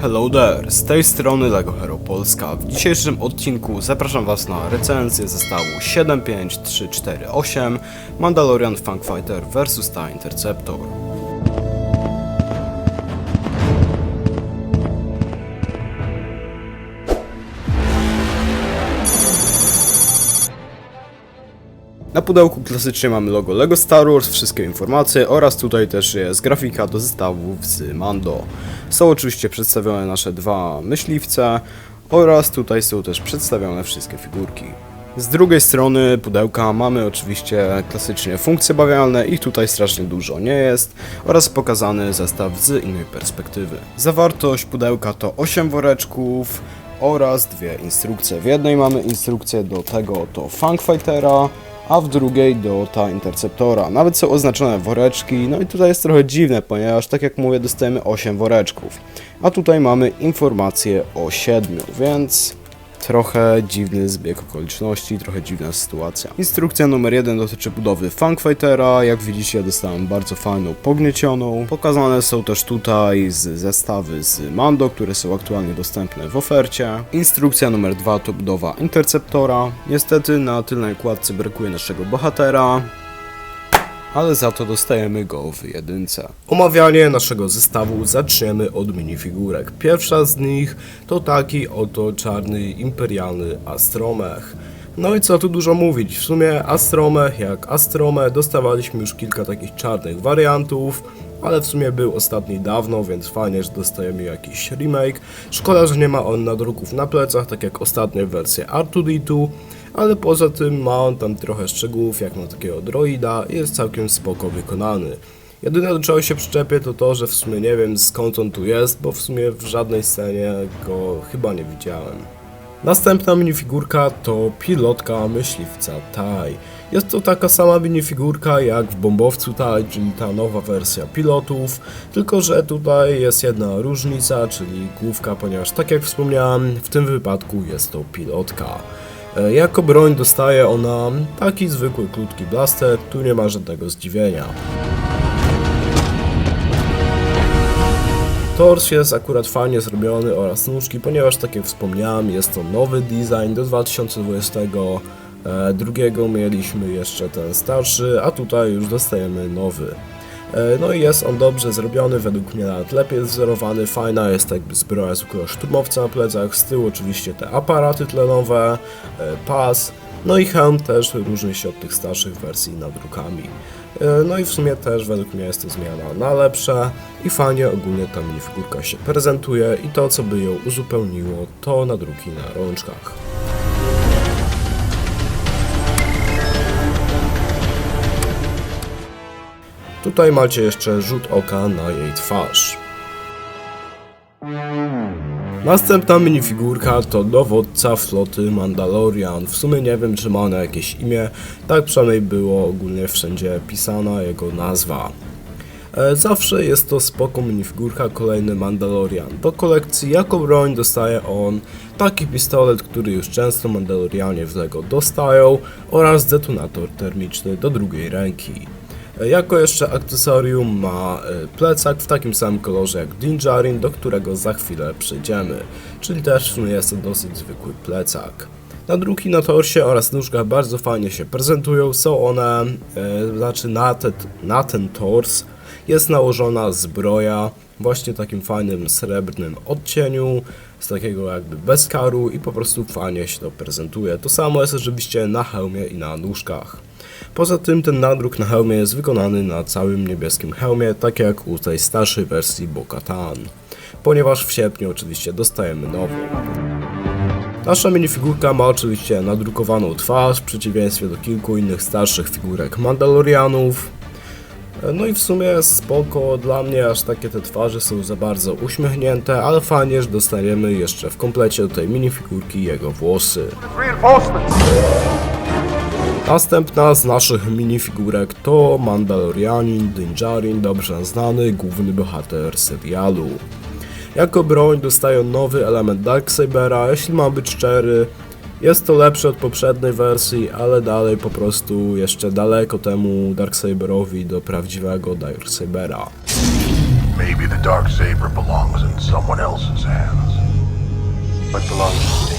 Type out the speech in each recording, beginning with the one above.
Hello there, z tej strony LEGO Hero Polska. W dzisiejszym odcinku zapraszam Was na recenzję zestawu 75348 Mandalorian Fangfighter vs TIE Interceptor. Na pudełku klasycznie mamy logo LEGO Star Wars, wszystkie informacje oraz tutaj też jest grafika do zestawów z Mando. Są oczywiście przedstawione nasze dwa myśliwce oraz tutaj są też przedstawione wszystkie figurki. Z drugiej strony pudełka mamy oczywiście klasycznie funkcje bawialne i tutaj strasznie dużo nie jest oraz pokazany zestaw z innej perspektywy. Zawartość pudełka to 8 woreczków oraz dwie instrukcje. W jednej mamy instrukcję do tego to Fangfightera, a w drugiej do ta interceptora. Nawet są oznaczone woreczki, no i tutaj jest trochę dziwne, ponieważ tak jak mówię, dostajemy 8 woreczków. A tutaj mamy informacje o 7, więc trochę dziwny zbieg okoliczności, trochę dziwna sytuacja. Instrukcja numer 1 dotyczy budowy Fangfightera. Jak widzicie, dostałem bardzo fajną, pogniecioną. Pokazane są też tutaj zestawy z Mando, które są aktualnie dostępne w ofercie. Instrukcja numer 2 to budowa Interceptora. Niestety na tylnej kładce brakuje naszego bohatera, ale za to dostajemy go w jedynce. Omawianie naszego zestawu zaczniemy od minifigurek. Pierwsza z nich to taki oto czarny imperialny Astromech. No i co tu dużo mówić, w sumie Astromech jak Astromech dostawaliśmy już kilka takich czarnych wariantów, ale w sumie był ostatni dawno, więc fajnie, że dostajemy jakiś remake. Szkoda, że nie ma on nadruków na plecach, tak jak ostatnie wersje R2D2, ale poza tym ma on tam trochę szczegółów, jak na takiego droida i jest całkiem spoko wykonany. Jedyne do czego się przyczepię to to, że w sumie nie wiem skąd on tu jest, bo w sumie w żadnej scenie go chyba nie widziałem. Następna minifigurka to pilotka myśliwca Tai. Jest to taka sama minifigurka jak w bombowcu Tai, czyli ta nowa wersja pilotów, tylko że tutaj jest jedna różnica, czyli główka, ponieważ tak jak wspomniałem, w tym wypadku jest to pilotka. E, Jako broń dostaje ona taki zwykły krótki blaster, tu nie ma żadnego zdziwienia. Tors jest akurat fajnie zrobiony oraz nóżki, ponieważ tak jak wspomniałem jest to nowy design do 2020. E, drugiego mieliśmy jeszcze ten starszy, a tutaj już dostajemy nowy. E, No i jest on dobrze zrobiony, według mnie nawet lepiej wzorowany, fajna jest jakby zbroja zwykłego szturmowca na plecach, z tyłu oczywiście te aparaty tlenowe, e, pas, no i hełm też różni się od tych starszych wersji nadrukami. E, No i w sumie też według mnie jest to zmiana na lepsze i fajnie ogólnie ta minifigurka się prezentuje i to co by ją uzupełniło to nadruki na rączkach. Tutaj macie jeszcze rzut oka na jej twarz. Następna minifigurka to dowódca floty Mandalorian. W sumie nie wiem, czy ma ona jakieś imię, tak przynajmniej było ogólnie wszędzie pisana jego nazwa. E, Zawsze jest to spoko minifigurka, kolejny Mandalorian. Do kolekcji jako broń dostaje on taki pistolet, który już często Mandalorianie w LEGO dostają oraz detonator termiczny do drugiej ręki. Jako jeszcze akcesorium ma e, plecak w takim samym kolorze jak Din Djarin, do którego za chwilę przejdziemy, czyli też jest to dosyć zwykły plecak. Nadruki na torsie oraz nóżkach bardzo fajnie się prezentują, są one, e, znaczy na, te, na ten tors jest nałożona zbroja właśnie takim fajnym srebrnym odcieniu, z takiego jakby bezkaru i po prostu fajnie się to prezentuje. To samo jest oczywiście na hełmie i na nóżkach. Poza tym ten nadruk na hełmie jest wykonany na całym niebieskim hełmie, tak jak u tej starszej wersji Bo-Katan. Ponieważ w sierpniu oczywiście dostajemy nową. Nasza minifigurka ma oczywiście nadrukowaną twarz, w przeciwieństwie do kilku innych starszych figurek Mandalorianów. No i w sumie spoko, dla mnie aż takie te twarze są za bardzo uśmiechnięte, ale fajnie, że dostaniemy jeszcze w komplecie do tej minifigurki jego włosy. Następna z naszych minifigurek to Mandalorianin Din Djarin, dobrze znany główny bohater serialu. Jako broń dostają nowy element Darksabera, jeśli mam być szczery, jest to lepsze od poprzedniej wersji, ale dalej po prostu jeszcze daleko temu Darksaberowi do prawdziwego Darksabera. Maybe the Dark Saber belongs in someone else's hands. But belongs to me.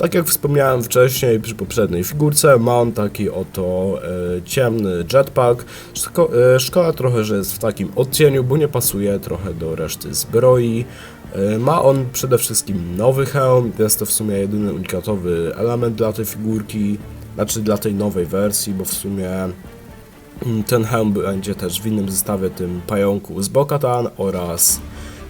Tak jak wspomniałem wcześniej przy poprzedniej figurce, mam taki oto e, ciemny jetpack. Szko e, szkoda trochę, że jest w takim odcieniu, bo nie pasuje trochę do reszty zbroi. E, ma on przede wszystkim nowy hełm, jest to w sumie jedyny unikatowy element dla tej figurki, znaczy dla tej nowej wersji, bo w sumie mm, ten hełm będzie też w innym zestawie tym pająku z Bokatan oraz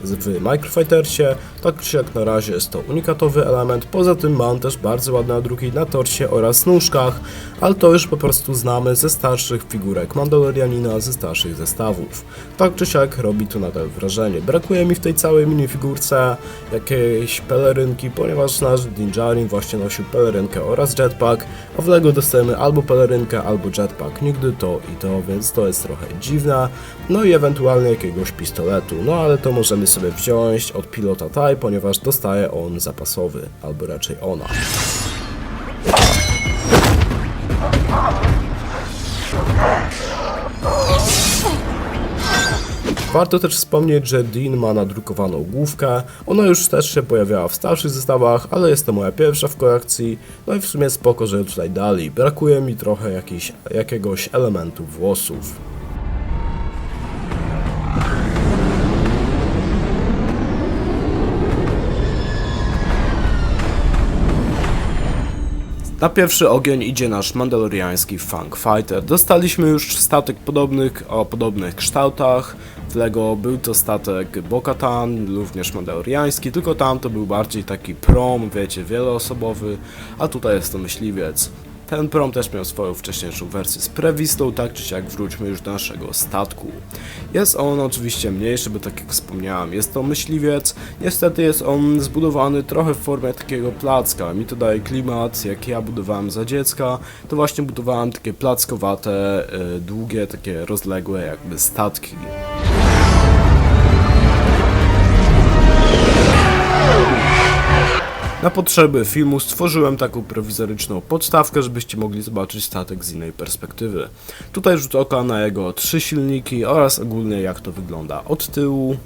w Microfightersie. Tak czy jak na razie jest to unikatowy element. Poza tym mam też bardzo ładne nadruki na torcie oraz nóżkach, ale to już po prostu znamy ze starszych figurek Mandalorianina, ze starszych zestawów. Tak czy siak robi to nadal wrażenie. Brakuje mi w tej całej minifigurce jakiejś pelerynki, ponieważ nasz Dinjarin właśnie nosił pelerynkę oraz jetpack, a w LEGO dostajemy albo pelerynkę, albo jetpack. Nigdy to i to, więc to jest trochę dziwne. No i ewentualnie jakiegoś pistoletu, no ale to możemy sobie wziąć od pilota TIE, ponieważ dostaje on zapasowy, albo raczej ona. Warto też wspomnieć, że Dean ma nadrukowaną główkę. Ona już też się pojawiała w starszych zestawach, ale jest to moja pierwsza w kolekcji. No i w sumie spoko, że tutaj dali. Brakuje mi trochę jakiś, jakiegoś elementu włosów. Na pierwszy ogień idzie nasz mandaloriański Funk Fighter. Dostaliśmy już statek podobnych o podobnych kształtach. W Lego był to statek Bokatan, również mandaloriański, tylko tam to był bardziej taki prom, wiecie, wieloosobowy, a tutaj jest to myśliwiec. Ten prom też miał swoją wcześniejszą wersję z prewistą, tak czy siak wróćmy już do naszego statku. Jest on oczywiście mniejszy, bo tak jak wspomniałem, jest to myśliwiec. Niestety jest on zbudowany trochę w formie takiego placka. Mi to daje klimat, jak ja budowałem za dziecka, to właśnie budowałem takie plackowate, y, długie, takie rozległe jakby statki. Na potrzeby filmu stworzyłem taką prowizoryczną podstawkę, żebyście mogli zobaczyć statek z innej perspektywy. Tutaj rzut oka na jego trzy silniki oraz ogólnie jak to wygląda od tyłu,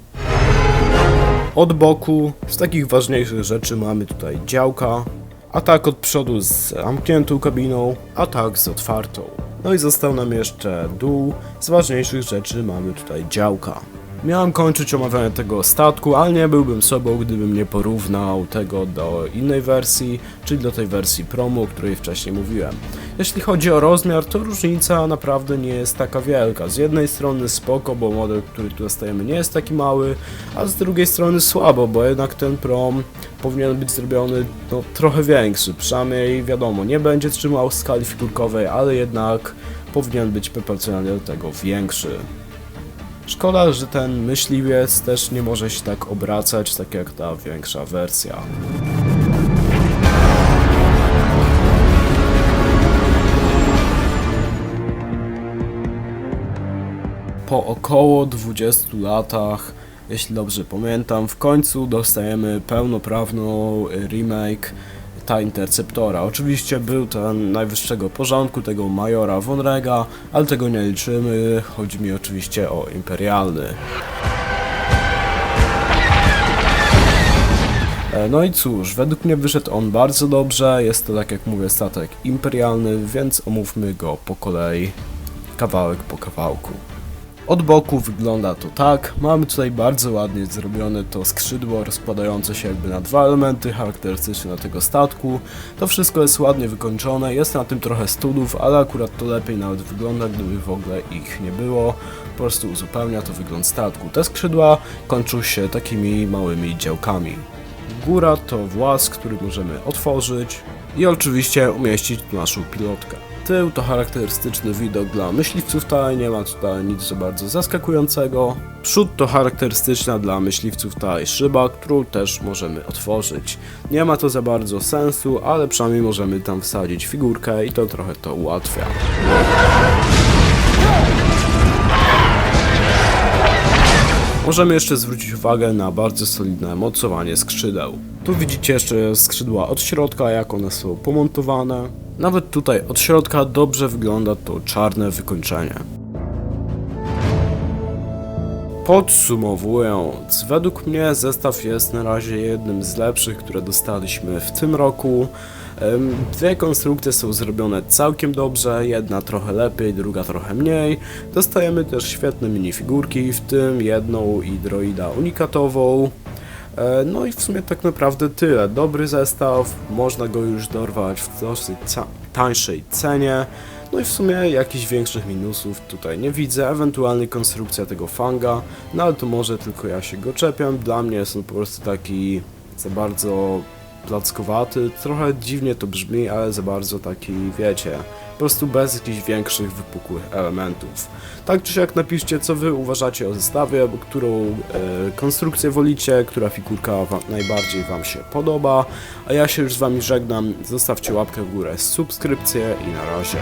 od boku. Z takich ważniejszych rzeczy mamy tutaj działka, a tak od przodu z zamkniętą kabiną, a tak z otwartą. No i został nam jeszcze dół. Z ważniejszych rzeczy mamy tutaj działka. Miałem kończyć omawianie tego statku, ale nie byłbym sobą, gdybym nie porównał tego do innej wersji, czyli do tej wersji promo, o której wcześniej mówiłem. Jeśli chodzi o rozmiar, to różnica naprawdę nie jest taka wielka. Z jednej strony spoko, bo model, który tu dostajemy nie jest taki mały, a z drugiej strony słabo, bo jednak ten prom powinien być zrobiony no, trochę większy. Przynajmniej wiadomo, nie będzie trzymał skali figurkowej, ale jednak powinien być proporcjonalnie do tego większy. Szkoda, że ten myśliwiec też nie może się tak obracać, tak jak ta większa wersja. Po około 20 latach, jeśli dobrze pamiętam, w końcu dostajemy pełnoprawną remake ta Interceptora. Oczywiście był ten najwyższego porządku, tego Majora Vonrega, ale tego nie liczymy, chodzi mi oczywiście o imperialny. E, No i cóż, według mnie wyszedł on bardzo dobrze, jest to tak jak mówię statek imperialny, więc omówmy go po kolei, kawałek po kawałku. Od boku wygląda to tak, mamy tutaj bardzo ładnie zrobione to skrzydło rozkładające się jakby na dwa elementy charakterystyczne tego statku. To wszystko jest ładnie wykończone, jest na tym trochę studów, ale akurat to lepiej nawet wygląda, gdyby w ogóle ich nie było. Po prostu uzupełnia to wygląd statku. Te skrzydła kończą się takimi małymi działkami. Góra to włas, który możemy otworzyć i oczywiście umieścić naszą pilotkę. Tył to charakterystyczny widok dla myśliwców TIE, nie ma tutaj nic za bardzo zaskakującego. Przód to charakterystyczna dla myśliwców TIE szyba, którą też możemy otworzyć. Nie ma to za bardzo sensu, ale przynajmniej możemy tam wsadzić figurkę i to trochę to ułatwia. Możemy jeszcze zwrócić uwagę na bardzo solidne mocowanie skrzydeł. Tu widzicie jeszcze skrzydła od środka, jak one są pomontowane. Nawet tutaj od środka dobrze wygląda to czarne wykończenie. Podsumowując, według mnie zestaw jest na razie jednym z lepszych, które dostaliśmy w tym roku. Dwie konstrukcje są zrobione całkiem dobrze, jedna trochę lepiej, druga trochę mniej. Dostajemy też świetne minifigurki, w tym jedną i droida unikatową. E, No i w sumie tak naprawdę tyle. Dobry zestaw, można go już dorwać w dosyć tańszej cenie. No i w sumie jakichś większych minusów tutaj nie widzę, ewentualnie konstrukcja tego fanga, no ale to może tylko ja się go czepiam, dla mnie jest on po prostu taki za bardzo plackowaty, trochę dziwnie to brzmi, ale za bardzo taki, wiecie, po prostu bez jakichś większych, wypukłych elementów. Tak czy siak napiszcie, co wy uważacie o zestawie, którą e, konstrukcję wolicie, która figurka wam, najbardziej wam się podoba, a ja się już z wami żegnam, zostawcie łapkę w górę, subskrypcję i na razie.